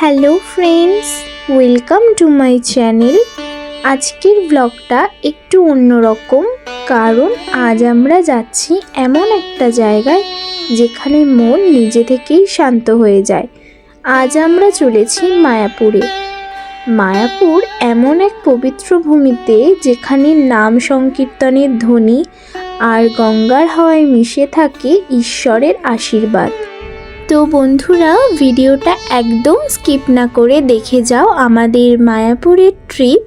Hello friends welcome to my channel আজকের ব্লগটা একটু অন্যরকম, কারণ আজ আমরা যাচ্ছি এমন একটা জায়গায় যেখানে মন নিজে থেকেই শান্ত হয়ে যায়। আজ আমরা চলেছি মায়াপুরে। মায়াপুর এমন এক পবিত্র ভূমিতে যেখানে নাম সংকীর্তনের ধ্বনি আর গঙ্গার হাওয়ায় মিশে থাকে ঈশ্বরের আশীর্বাদ। তো বন্ধুরা, ভিডিওটা একদম স্কিপ না করে দেখে যাও আমাদের মায়াপুরের ট্রিপ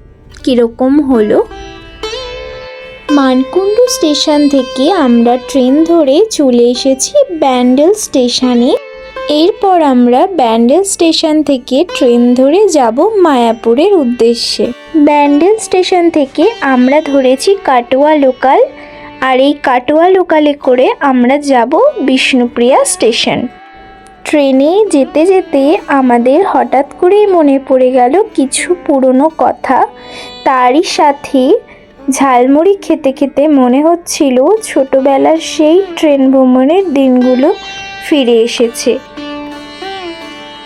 কীরকম হলো। মানকুণ্ডু স্টেশন থেকে আমরা ট্রেন ধরে চলে এসেছি ব্যান্ডেল স্টেশনে। এরপর আমরা ব্যান্ডেল স্টেশন থেকে ট্রেন ধরে যাব মায়াপুরের উদ্দেশ্যে। ব্যান্ডেল স্টেশন থেকে আমরা ধরেছি কাটোয়া লোকাল, আর এই কাটোয়া লোকালে করে আমরা যাব বিষ্ণুপ্রিয়া স্টেশন। ট্রেনে যেতে যেতে আমাদের হঠাৎ করেই মনে পড়ে গেল কিছু পুরনো কথা। তারই সাথে ঝালমুড়ি খেতে খেতে মনে হচ্ছিল ছোটবেলার সেই ট্রেন ভ্রমণের দিনগুলো ফিরে এসেছে।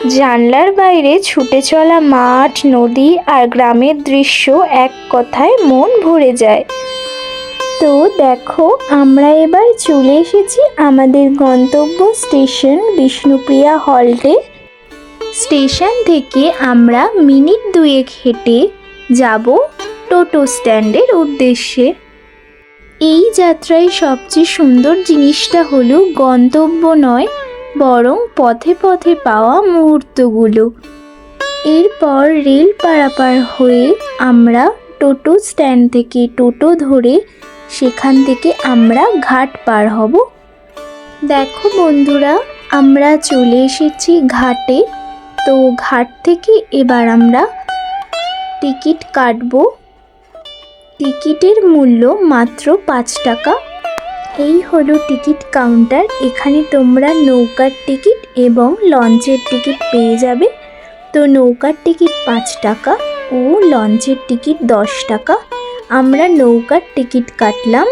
জানলার বাইরে ছুটে চলা মাঠ, নদী আর গ্রামের দৃশ্য এক কথায় মন ভরে যায়। তো দেখো, আমরা এবার চলে এসেছি আমাদের গন্তব্য স্টেশন বিষ্ণুপ্রিয়া হল্টে স্টেশন থেকে আমরা মিনিট দুয়েক হেঁটে যাব টোটো স্ট্যান্ডের উদ্দেশ্যে। এই যাত্রায় সবচেয়ে সুন্দর জিনিসটা হলো গন্তব্য নয়, বরং পথে পথে পাওয়া মুহূর্তগুলো। এরপর রেল পারাপার হয়ে আমরা টোটো স্ট্যান্ড থেকে টোটো ধরে সেখান থেকে আমরা ঘাট পার হব। দেখো বন্ধুরা, আমরা চলে এসেছি ঘাটে। তো ঘাট থেকে এবার আমরা টিকিট কাটব। টিকিটের মূল্য মাত্র পাঁচ টাকা। এই হলো টিকিট কাউন্টার। এখানে তোমরা নৌকার টিকিট এবং লঞ্চের টিকিট পেয়ে যাবে। তো নৌকার টিকিট পাঁচ টাকা ও লঞ্চের টিকিট দশ টাকা। আমরা নৌকার টিকিট কাটলাম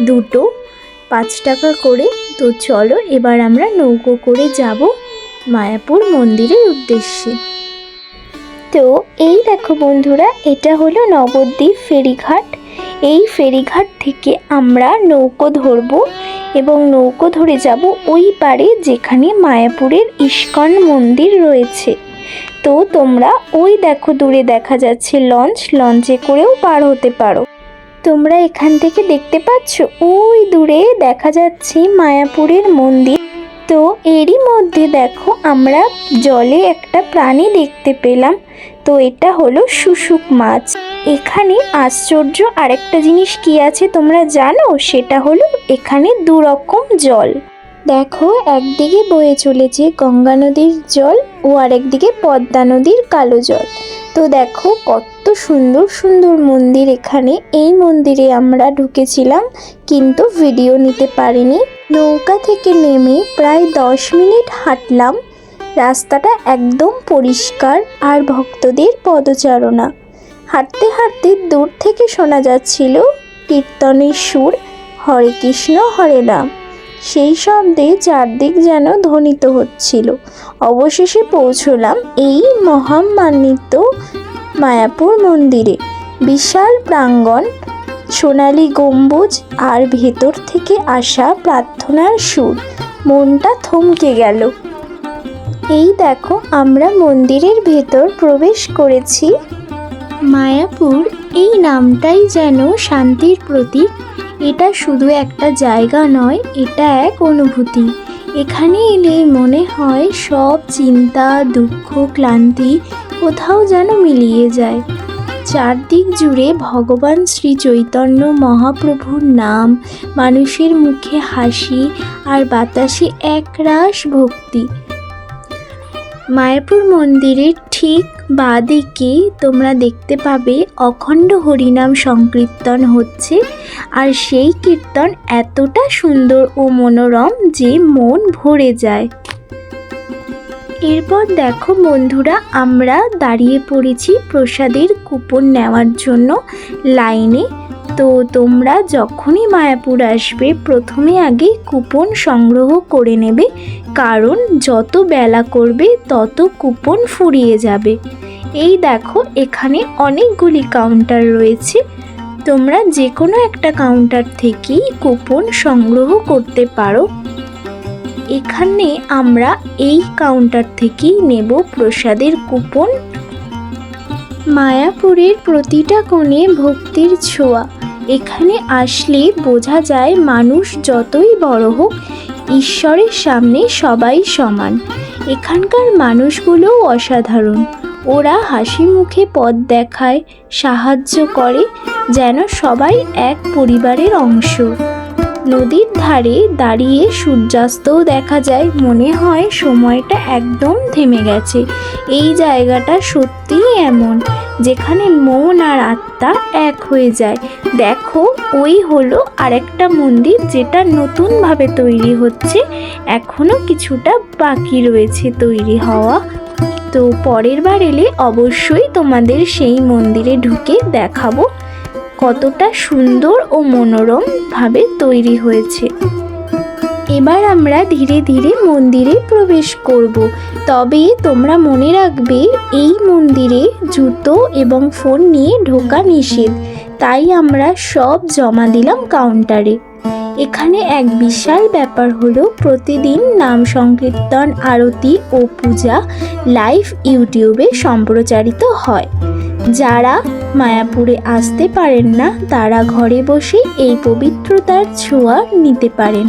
দুটো। পাঁচ টাকা করে। তো চলো, এবার আমরা নৌকো করে যাব মায়াপুর মন্দিরের উদ্দেশ্যে। তো এই দেখো বন্ধুরা, এটা হলো নবদ্বীপ ফেরিঘাট। এই ফেরিঘাট থেকে আমরা নৌকো ধরবো এবং নৌকো ধরে যাব ওই পারে যেখানে মায়াপুরের ইস্কন মন্দির রয়েছে। তো তোমরা ওই দেখো দূরে দেখা যাচ্ছে লঞ্চ। লঞ্চে করেও পার হতে পারো। তোমরা এখান থেকে দেখতে পাচ্ছ, ওই দূরে দেখা যাচ্ছে মায়াপুরের মন্দির। তো এরই মধ্যে দেখো আমরা জলে একটা প্রাণী দেখতে পেলাম। তো এটা হলো শুশুক মাছ। এখানে আশ্চর্য আরেকটা জিনিস কি আছে তোমরা জানো? সেটা হলো এখানে দুরকম জল। দেখো, একদিকে বয়ে চলেছে গঙ্গা নদীর জল ও আরেকদিকে পদ্মা নদীর কালো জল। তো দেখো কত সুন্দর সুন্দর মন্দির এখানে। এই মন্দিরে আমরা ঢুকেছিলাম কিন্তু ভিডিও নিতে পারিনি। নৌকা থেকে নেমে প্রায় দশ মিনিট হাঁটলাম। রাস্তাটা একদম পরিষ্কার আর ভক্তদের পদচারণা। হাঁটতে হাঁটতে দূর থেকে শোনা যাচ্ছিল কীর্তনের সুর, হরে কৃষ্ণ, হরে রাম। সেই শব্দে চারদিক যেন ধ্বনিত হচ্ছিল। অবশেষে পৌঁছলাম এই মহামান্বিত মায়াপুর মন্দিরে। বিশাল প্রাঙ্গণ, সোনালি গম্বুজ আর ভেতর থেকে আসা প্রার্থনার সুর। মনটা থমকে গেল। এই দেখো, আমরা মন্দিরের ভেতর প্রবেশ করেছি। মায়াপুর, এই নামটাই যেন শান্তির প্রতীক। এটা শুধু একটা জায়গা নয়, এটা এক অনুভূতি। এখানে এলে মনে হয় সব চিন্তা, দুঃখ, ক্লান্তি কোথাও যেন মিলিয়ে যায়। চারদিক জুড়ে ভগবান শ্রী চৈতন্য মহাপ্রভুর নাম, মানুষের মুখে হাসি আর বাতাসে একরাশ ভক্তি। মায়াপুর মন্দিরের ঠিক বাঁদিকে তোমরা দেখতে পাবে অখণ্ড হরিনাম সংকীর্তন হচ্ছে, আর সেই কীর্তন এতটা সুন্দর ও মনোরম যে মন ভরে যায়। এরপর দেখো বন্ধুরা, আমরা দাঁড়িয়ে পড়েছি প্রসাদের কুপন নেওয়ার জন্য লাইনে। তো তোমরা যখনই মায়াপুর আসবে, প্রথমে আগে কুপন সংগ্রহ করে নেবে। কারণ যত বেলা করবে, তত কুপন ফুরিয়ে যাবে। এই দেখো, এখানে অনেকগুলি কাউন্টার রয়েছে। তোমরা যে কোনো একটা কাউন্টার থেকেই কুপন সংগ্রহ করতে পারো। এখানে আমরা এই কাউন্টার থেকেই নেব প্রসাদের কুপন। মায়াপুরের প্রতিটা কোণে ভক্তির ছোঁয়া। এখানে আসলে বোঝা যায় মানুষ যতই বড় হোক, ঈশ্বরের সামনে সবাই সমান। এখানকার মানুষগুলোও অসাধারণ। ওরা হাসি মুখে পথ দেখায়, সাহায্য করে, যেন সবাই এক পরিবারের অংশ। নদীর ধারে দাঁড়িয়ে সূর্যাস্তও দেখা যায়। মনে হয় সময়টা একদম থেমে গেছে। এই জায়গাটা সত্যিই এমন। যেখানে মন আর আত্মা এক হয়ে যায়। দেখো, ওই হলো আরেকটা মন্দির যেটা নতুনভাবে তৈরি হচ্ছে। এখনও কিছুটা বাকি রয়েছে তৈরি হওয়া। তো পরের বার এলে অবশ্যই তোমাদের সেই মন্দিরে ঢুকে দেখাবো কতটা সুন্দর ও মনোরমভাবে তৈরি হয়েছে। এবার আমরা ধীরে ধীরে মন্দিরে প্রবেশ করব। তবে তোমরা মনে রাখবে, এই মন্দিরে জুতো এবং ফোন নিয়ে ঢোকা নিষেধ। তাই আমরা সব জমা দিলাম কাউন্টারে। এখানে এক বিশাল ব্যাপার হলো, প্রতিদিন নাম সংকীর্তন, আরতি ও পূজা লাইভ ইউটিউবে সম্প্রচারিত হয়। যারা মায়াপুরে আসতে পারেন না, তারা ঘরে বসে এই পবিত্রতার ছোঁয়া নিতে পারেন।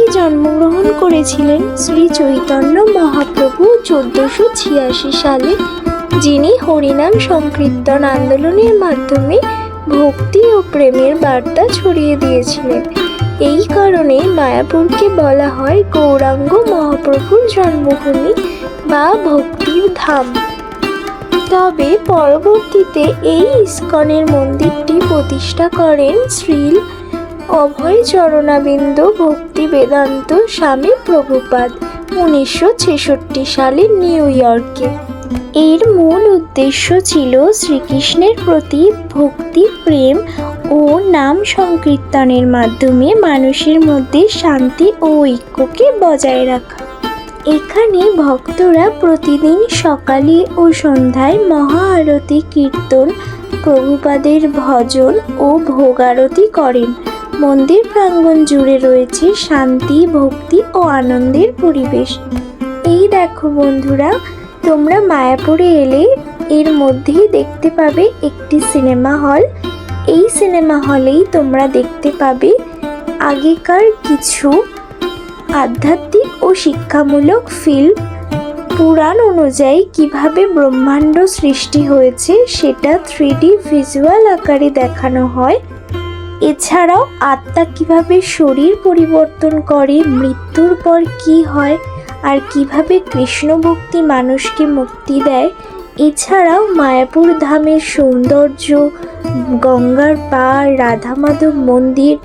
জন্মগ্রহণ করেছিলেন শ্রী চৈতন্য মহাপ্রভু চোদ্দশো ছিয়াশি সালে, যিনি হরিনাম সংকীর্তন আন্দোলনের মাধ্যমে ভক্তি ও প্রেমের বার্তা ছড়িয়ে দিয়েছিলেন। এই কারণে মায়াপুরকে বলা হয় গৌরাঙ্গ মহাপ্রভুর জন্মভূমি বা ভক্তির ধাম। তবে পরবর্তীতে এই ইস্কনের মন্দিরটি প্রতিষ্ঠা করেন শ্রীল অভয় চরণাবিন্দ ভক্তি বেদান্ত স্বামী প্রভুপাদ উনিশশো ছেষট্টি সালে নিউ ইয়র্কে। এর মূল উদ্দেশ্য ছিল শ্রীকৃষ্ণের প্রতি ভক্তি, প্রেম ও নাম সংকীর্তনের মাধ্যমে মানুষের মধ্যে শান্তি ও ঐক্যকে বজায় রাখা। এখানে ভক্তরা প্রতিদিন সকালে ও সন্ধ্যায় মহা আরতি, কীর্তন, প্রভুপাদের ভজন ও ভোগারতি করেন। মন্দির প্রাঙ্গণ জুড়ে রয়েছে শান্তি, ভক্তি ও আনন্দের পরিবেশ। এই দেখো বন্ধুরা, তোমরা মায়াপুরে এলে এর মধ্যেই দেখতে পাবে একটি সিনেমা হল। এই সিনেমা হলেই তোমরা দেখতে পাবে আগেকার কিছু আধ্যাত্মিক ও শিক্ষামূলক ফিল্ম। পুরাণ অনুযায়ী কীভাবে ব্রহ্মাণ্ড সৃষ্টি হয়েছে, সেটা থ্রি ভিজুয়াল আকারে দেখানো হয়। এছাড়াও আত্মা কীভাবে শরীর পরিবর্তন করে, মৃত্যুর পর কি হয়, আর কীভাবে কৃষ্ণ ভক্তি মানুষকে মুক্তি দেয়, এছাড়াও মায়াপুর ধামের সৌন্দর্য, গঙ্গার পাড় রাধা মাধব মন্দির,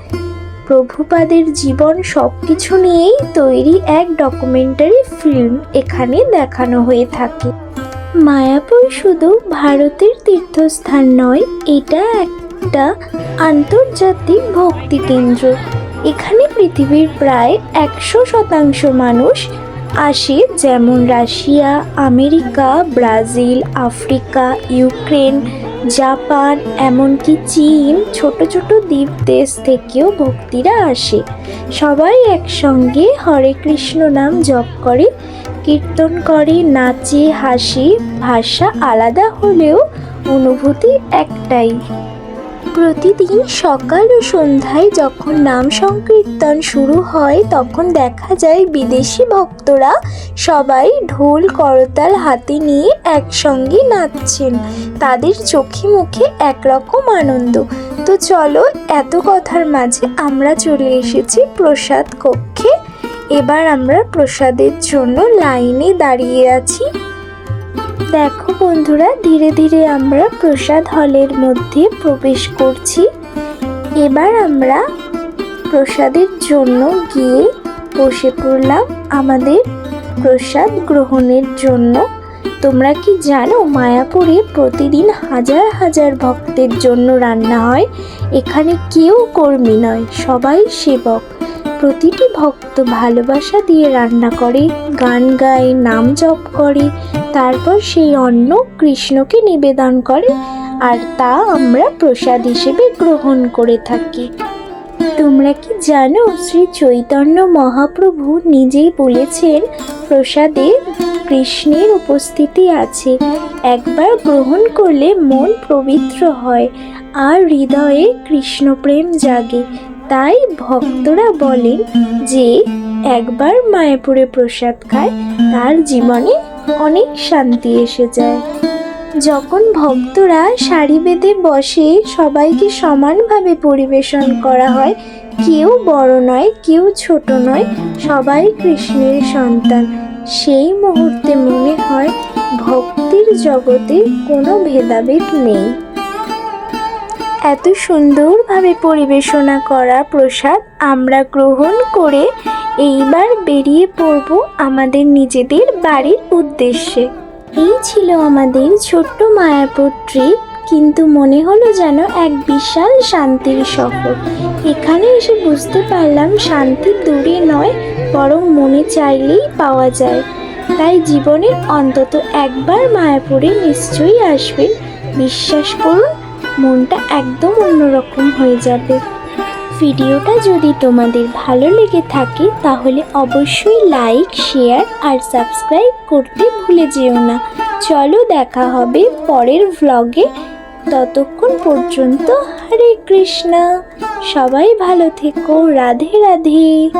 প্রভুপাদের জীবন সব কিছু নিয়েই তৈরি এক ডকুমেন্টারি ফিল্ম এখানে দেখানো হয়ে থাকে। মায়াপুর শুধু ভারতের তীর্থস্থান নয়, এটা একটা আন্তর্জাতিক ভক্তি কেন্দ্র। এখানে পৃথিবীর প্রায় একশো শতাংশ মানুষ আসে, যেমন Russia, America, Brazil, Africa, Ukraine, Japan, এমনকি চীন, ছোট ছোট দ্বীপ দেশ থেকেও ভক্তিরা আসে। সবাই একসঙ্গে হরে কৃষ্ণ নাম জপ করে, কীর্তন করে, নাচে, হাসি। ভাষা আলাদা হলেও অনুভূতি একটাই। প্রতিদিন সকাল ও সন্ধ্যায় যখন নাম সংকীর্তন শুরু হয়, তখন দেখা যায় বিদেশি ভক্তরা সবাই ঢোল, করতাল হাতে নিয়ে একসঙ্গে নাচছেন। তাদের চোখে মুখে একরকম আনন্দ। তো চলো, এত কথার মাঝে আমরা চলে এসেছি প্রসাদ কক্ষে। এবার আমরা প্রসাদের জন্য লাইনে দাঁড়িয়ে আছি। দেখো বন্ধুরা, ধীরে ধীরে আমরা প্রসাদ হলের মধ্যে প্রবেশ করছি। এবার আমরা প্রসাদের জন্য গিয়ে বসে পড়লাম আমাদের প্রসাদ গ্রহণের জন্য। তোমরা কি জানো, মায়াপুরে প্রতিদিন হাজার হাজার ভক্তের জন্য রান্না হয়। এখানে কেউ কর্মী নয়, সবাই সেবক। প্রতিটি ভক্ত ভালোবাসা দিয়ে রান্না করে, গান গায়, নাম জপ করে। তারপর সেই অন্ন কৃষ্ণকে নিবেদন করে আর তা আমরা প্রসাদ হিসেবে গ্রহণ করে থাকি। তোমরা কি জানো, শ্রী চৈতন্য মহাপ্রভু নিজেই বলেছেন, প্রসাদে কৃষ্ণের উপস্থিতি আছে। একবার গ্রহণ করলে মন পবিত্র হয় আর হৃদয়ে কৃষ্ণপ্রেম জাগে। তাই ভক্তরা বলেন যে, একবার মায়াপুরে প্রসাদ খায়, তার জীবনে অনেক শান্তি এসে যায়। যখন ভক্তরা সারি বেঁধে বসে, সবাইকে সমানভাবে পরিবেশন করা হয়, কেউ বড় নয়, কেউ ছোট নয়, সবাই কৃষ্ণের সন্তান। সেই মুহূর্তে মনে হয় ভক্তির জগতে কোনো ভেদাভেদ নেই। এত সুন্দরভাবে পরিবেশনা করা প্রসাদ আমরা গ্রহণ করে এইবার বেরিয়ে পড়ব আমাদের নিজেদের বাড়ির উদ্দেশ্যে। এই ছিল আমাদের ছোট্ট মায়াপুর ট্রিপ কিন্তু মনে হলো যেন এক বিশাল শান্তির সফর। এখানে এসে বুঝতে পারলাম শান্তি দূরে নয়, বরং মনে চাইলেই পাওয়া যায়। তাই জীবনে অন্তত একবার মায়াপুরে নিশ্চয়ই আসবেন। বিশ্বাস করুন মনটা একদম অন্যরকম হয়ে যাবে। ভিডিওটা যদি তোমাদের ভালো লেগে থাকে, তাহলে অবশ্যই লাইক শেয়ার আর সাবস্ক্রাইব করতে ভুলে যেও না। চলো দেখা হবে পরের ভ্লগে ততক্ষণ পর্যন্ত হরে কৃষ্ণা। সবাই ভালো থেকো। রাধে রাধে।